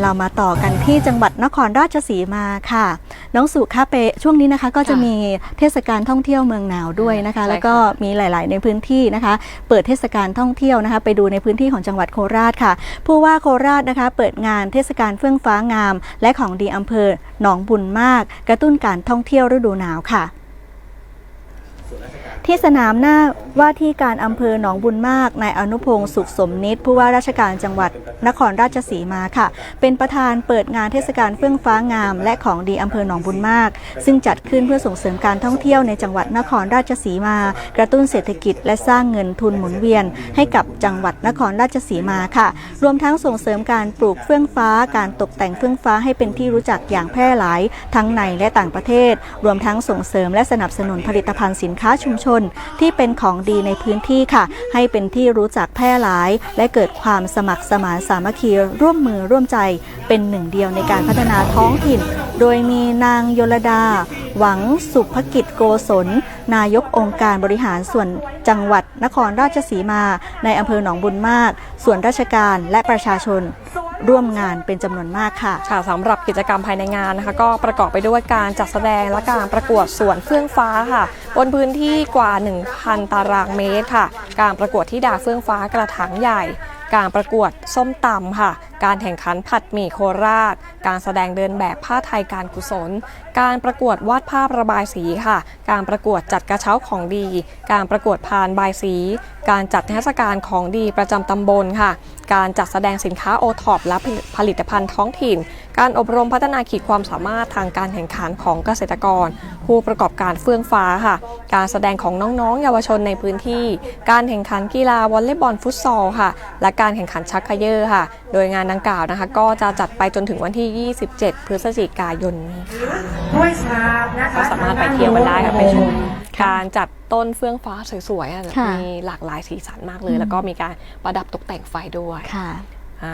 เรามาต่อกันที่จังหวัดนครราชสีมาค่ะ น้องสุคะเปช่วงนี้นะคะก็จะค่ะมีเทศกาลท่องเที่ยวเมืองหนาวด้วยนะคะใช่แล้วก็ค่ะมีหลาย ๆ ในพื้นที่นะคะ เปิดเทศกาลท่องเที่ยวนะคะ ไปดูในพื้นที่ของจังหวัดโคราชค่ะ ผู้ว่าโคราชนะคะ เปิดงานเทศกาลเฟื่องฟ้างาม และของดีอำเภอหนองบุญมาก กระตุ้นการท่องเที่ยวฤดูหนาวค่ะ ที่สนามหน้าว่าที่การอำเภอหนองบุญมากนายอนุพงศ์สุขสมนิตผู้ว่าราชการจังหวัดนครราชสีมาค่ะ เป็นประธานเปิดงานเทศกาลเฟื่องฟ้างาม และของดีอำเภอหนองบุญมาก ซึ่งจัดขึ้นเพื่อส่งเสริมการท่องเที่ยวในจังหวัดนครราชสีมา กระตุ้นเศรษฐกิจ และสร้างเงินทุนหมุนเวียน ให้กับจังหวัดนครราชสีมาค่ะ รวมทั้งส่งเสริมการปลูกเฟื่องฟ้า การตกแต่งเฟื่องฟ้าให้เป็นที่รู้จักอย่างแพร่หลายทั้งในและต่างประเทศ รวมทั้งส่งเสริมและสนับสนุนผลิตภัณฑ์สินค้าชุมชนที่เป็นของดีในพื้นที่ค่ะ ให้เป็นที่รู้จักแพร่หลาย และเกิดความสมัครสมานสามัคคีร่วมมือร่วมใจเป็นหนึ่งเดียวในการพัฒนาท้องถิ่น โดยมีนางยลดา หวังสุภกิจโกศล นายกองค์การบริหารส่วนจังหวัดนครราชสีมา ในอำเภอหนองบุญมาก ส่วนราชการและประชาชน ร่วมงานเป็นจำนวนมากค่ะค่ะสำหรับกิจกรรมภายในงานนะคะ ก็ประกอบไปด้วยการจัดแสดงและการประกวดสวนเฟื่องฟ้าค่ะ บนพื้นที่กว่า 1,000 ตารางเมตรค่ะ การประกวดที่ดาเฟื่องฟ้ากระถางใหญ่ การประกวดส้มตำค่ะการแข่งขันผัดหมี่โคราช การแสดงเดินแบบผ้าไทยการกุศล การประกวดวาดภาพระบายสีค่ะ การประกวดจัดกระเช้าของดี การประกวดพานบายสี การจัดเทศกาลของดีประจำตำบลค่ะ การจัดแสดงสินค้าโอท็อปและผลิตภัณฑ์ท้องถิ่น การอบรมพัฒนาขีดความสามารถทางการแข่งขันของเกษตรกร ผู้ประกอบการเฟื่องฟ้าค่ะ การแสดงของน้องๆ เยาวชนในพื้นที่ การแข่งขันกีฬาวอลเลย์บอลฟุตซอลค่ะ และการแข่งขันชักเขยอค่ะ โดยงานดังกล่าวนะคะ ก็จะจัดไปจนถึงวันที่ 27 พฤศจิกายนนี้ค่ะด้วยชามนะคะก็สามารถไปเที่ยวกันได้ค่ะไปชมการจัดต้นเฟื่องฟ้าสวยๆอะค่ะมีหลากหลายสีสันมากเลย แล้วก็มีการประดับตกแต่งไฟด้วยค่ะ